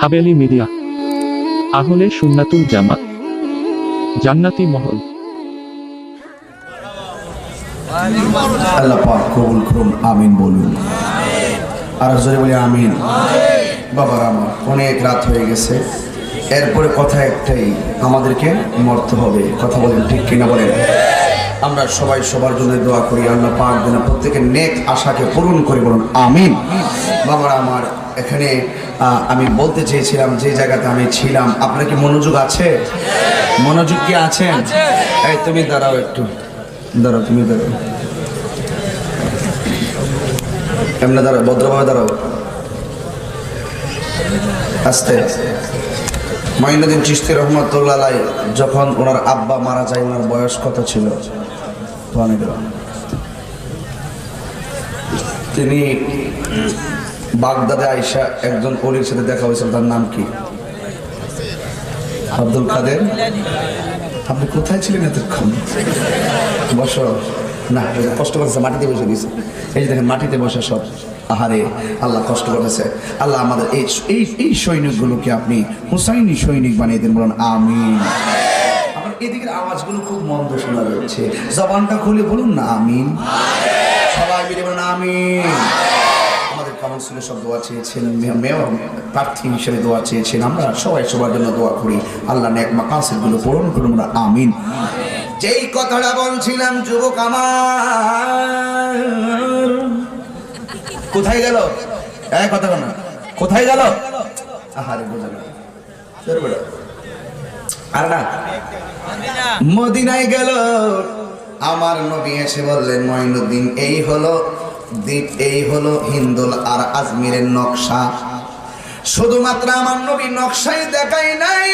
Haveli media. আহলে সুন্নাতুল জামাত। জান্নাতি মহল। আল্লাহ পাক কবুল করুন, আমিন বলুন। আর জোরে বলি আমিন। অনেক রাত হয়ে গেছে। এরপরে কথা একটাই, আমাদেরকে মরতে হবে। কথা বলেন ঠিক কিনা বলেন? আমরা সবাই সবার জন্য দোয়া করি, আল্লাহ পাক যেন প্রত্যেকের নেক আশাকে পূরণ করি বলুন, আমিন। বাবার আমার, এখানে আমি বলতে চেয়েছিলাম যে জায়গাতে আমি ছিলাম। আপনার কি মনোযোগ আছে? মনোযোগ কি আছেন এই তুমি দাঁড়াও একটু। দাঁড়াও তুমি দাঁড়াও। এমনি দাঁড়াও ভদ্রভাবে দাঁড়াও। আস্তে। মঈনুদ্দিন চিস্তি রহমতুল্লাহ যখন ওনার আব্বা মারা যায় ওনার বয়স কত ছিল? তিনি বাগদাদে আইসা একজন অলির সাথে দেখা হয়েছিল, তার নাম কি? আব্দুল কাদের। আপনি কোথায় ছিলেন এতক্ষণ? বসো। না কষ্ট করতেছে, মাটিতে বসে দিয়েছে। এই যে দেখেন, মাটিতে বসে সব। আহারে, আল্লাহ কষ্ট করেছে আল্লাহ আমাদের এই এই সৈনিকগুলোকে আপনি হুসাইনি সৈনিক বানিয়ে দেন, বলুন, আমিন। এদিকের আওয়াজগুলো খুব মন্দ শোনা যাচ্ছে। জবানটা খুলে বলুন না, আমিন। সবাই মিলে বলুন, আমিন। কাউন্সিলে সব দোয়া চেয়েছেন, মেয়র প্রার্থী হিসেবে দোয়া চেয়েছেন। আমরা সবাই সবার জন্য দোয়া করি। আল্লাহ নেক মাকাসেরগুলো পূরণ করুন আমরা আমিন। যেই কথাটা বলছিলাম, যুবক আমার। কোথায় গেল? এক কথা না। কোথায় গেল? আহারে, বোঝা। আর না। মদিনায় গেল। আমার নবী এসে বললেন, মঈনুদ্দিন, এই হলো এই হলো হিন্দুল আর আজমিরের নকশা। শুধুমাত্র আমার নবী নকশাই দেখাই নাই।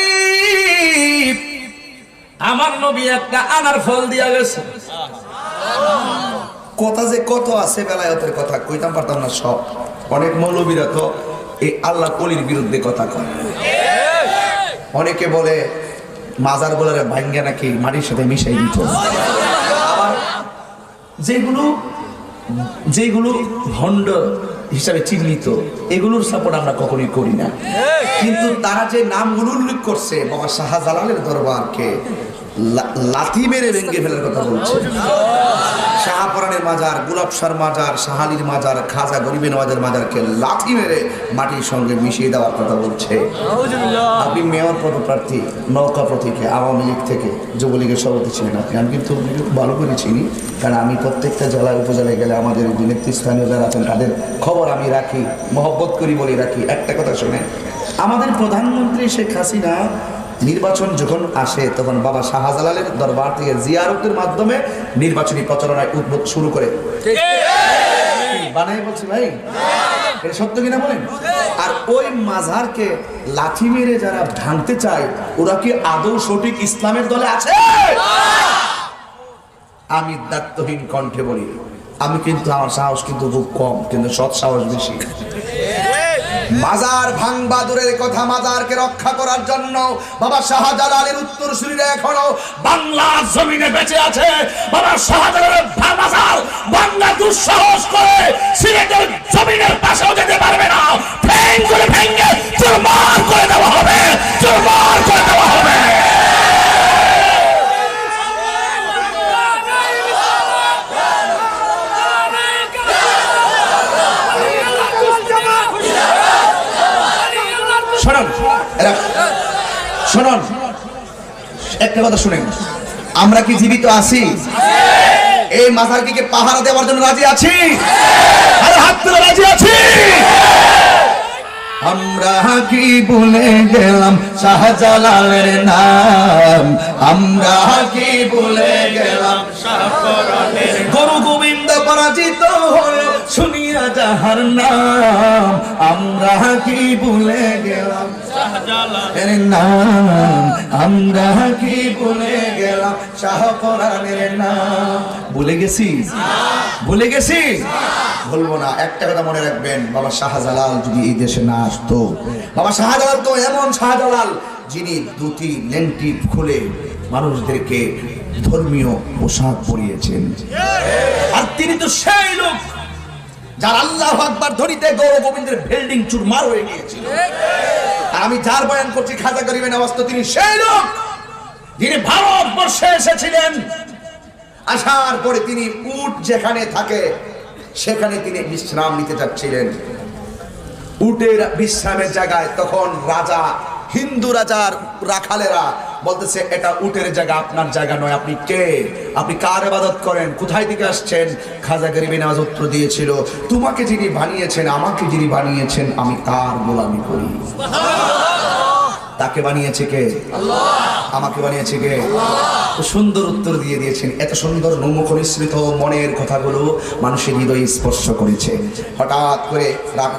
আমার নবী একটা আনার ফল দিয়া গেছে। কথা যে কত আছে বেলায়তের কথা, কইতাম পারতাম না সব। অনেক মৌলবীরা তো এই আল্লাহ কলির বিরুদ্ধে কথা কয়। অনেকে বলে, মাজার বলে ভাঙ্গে নাকি মাটির সাথে মিশাই দিত। আবার যেগুলো যেগুলো ভণ্ড হিসাবে চিহ্নিত এগুলোর সাপোর্ট আমরা কখনোই করি না। কিন্তু তারা যে নামগুলো উল্লেখ করছে বাবা শাহজালালের দরবারকে লাথি মেরে ভেঙ্গে ফেলার কথা বলছে। শাহপরানের মাজার গুলাব শাহর মাজার শাহালির মাজার খাজা গরিবের মাজার মাজারকে লাথি মেরে মাটির সঙ্গে মিশিয়ে দেওয়ার কথা বলছে। আপনি মেয়র পদপ্রার্থী নৌকা প্রতীকে আওয়ামী লীগ থেকে যুবলীগের সভাপতি ছিলেন আপনি। আমি কিন্তু ভালো করে চিনি কারণ আমি প্রত্যেকটা জেলায় উপজেলায় গেলে আমাদের যে নেতৃস্থানীয় যারা আছেন তাদের খবর আমি রাখি মহব্বত করি বলে রাখি। একটা কথা শুনে আমাদের প্রধানমন্ত্রী শেখ হাসিনা নির্বাচন যখন আসে তখন বাবা শাহজালালের দরবার থেকে জিয়ারতের মাধ্যমে নির্বাচনী প্রচারণায় উদ্বোধ শুরু করে। বানাই বলছি ভাই? এটা সত্য কিনা বলেন? আর ওই মাজারকে লাথি মেরে যারা ভাঙতে চায় ওরা কি আদৌ সঠিক ইসলামের দলে আছে? আমি দায়িত্বহীন কণ্ঠে বলি আমি কিন্তু আমার সাহস কিন্তু খুব কম কিন্তু সৎ সাহস বেশি। মাজার ভাঙবা দূরের কথা মাজারকে রক্ষা করার জন্য বাবা শাহজালালের উত্তর শরীরে এখনও বাংলার জমিনে বেঁচে আছে। বাবা শাহজালালের মাজার বাংলা দুঃসাহস শুনুন, একটা কথা শুনেন। আমরা কি জীবিত আছি? এই মাথার কি পাহারা দেওয়ার জন্য রাজি আছি? আরে হাত তুলে রাজি আছি? আমরা কি ভুলে গেলাম শাহজালালের নাম? আমরা কি ভুলে গেলাম গুরু গোবিন্দ পরাজিত হয়ে শুনিয়া যাহার নাম? আমরা কি ভুলে গেলাম নাম আমরা কি ভুলে গেলাম? শাহ কোরআনের নাম। ভুলে গেছি? ভুলে গেছি? বলব না। একটা কথা মনে রাখবেন, বাবা শাহজালাল যদি এই দেশে না আসতো, বাবা শাহজালাল তো এমন শাহজালাল যিনি দুটি লেন্টি খুলে মানুষদেরকে ধর্মীয় পোশাক পরিয়েছেন। আর তিনি তো সেই লোক যার আল্লাহ আকবার ধরিতে গৌর গোবিন্দের বিল্ডিং চুরমার হয়ে গিয়েছিল। আর আমি যার বয়ান করছি, খাজা গরিবে অবস্থ তিনি সেই লোক। যিনি ভারতবর্ষে এসেছিলেন। আসার পরে তিনি উট যেখানে থাকে, সেখানে তিনি বিশ্রাম নিতে যাচ্ছিলেন। উটের বিশ্রামের জায়গায় তখন রাজা, হিন্দু রাজার রাখালেরা বলতেছে এটা উটের জায়গা আপনার জায়গা নয়। আপনি কে? আপনি কার আবাদত করেন? কোথায় থেকে আসছেন? খাজা গরিবে নামাজ উত্তর দিয়েছিল তোমাকে যিনি বানিয়েছেন আমাকে যিনি বানিয়েছেন আমি তার গোলামি করি। তাকে বানিয়েছে কে? আমাকে বানিয়েছে কে? তো সুন্দর উত্তর দিয়ে দিয়েছেন। এত সুন্দর নমুখ নিঃসৃত মনের কথাগুলো মানুষের হৃদয় স্পর্শ করেছে। হঠাৎ করে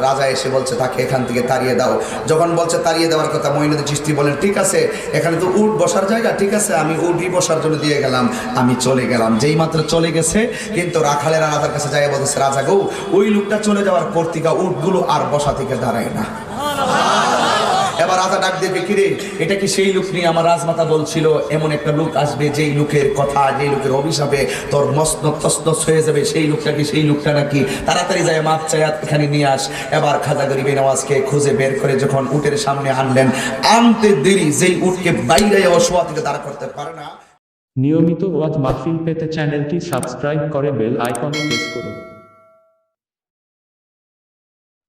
রাজা এসে বলছে, তাকে এখান থেকে তাড়িয়ে দাও। যখন বলছে তাড়িয়ে দেওয়ার কথা, মহিনুদ্দিন চিস্তি বলেন ঠিক আছে, এখানে তো উট বসার জায়গা, ঠিক আছে, আমি উটই বসার জন্য দিয়ে গেলাম, আমি চলে গেলাম। যেই মাত্র চলে গেছে, কিন্তু রাখালেরা রাজার কাছে যাই বলতেছে, রাজা গো, ওই লোকটা চলে যাওয়ার পর থেকে উটগুলো আর বসা থেকে দাঁড়ায় না। এবার রাজা ডাক দেবে, কিরে, এটা কি সেই লোক নিয়ে আমার রাজমাতা বলছিল? এমন একটা লোক আসবে, যেই লোকের কথা, যেই লোকের অভিশাপে তোর মস্ত তসনস হয়ে যাবে, সেই লোকটা কি সেই লোকটা নাকি? তাড়াতাড়ি যায়, মাপ চায়াত এখানে নিয়ে আস। এবার খাজা গরিবে নওয়াজকে খুঁজে বের করে যখন উটের সামনে আনলেন, আনতে দেরি, যেই উটকে বাইরে অসোয়া থেকে দাঁড়া করতে পারে না। নিয়মিত ওয়াজ মাহফিল পেতে চ্যানেলটি সাবস্ক্রাইব করে বেল আইকনে প্রেস করুন।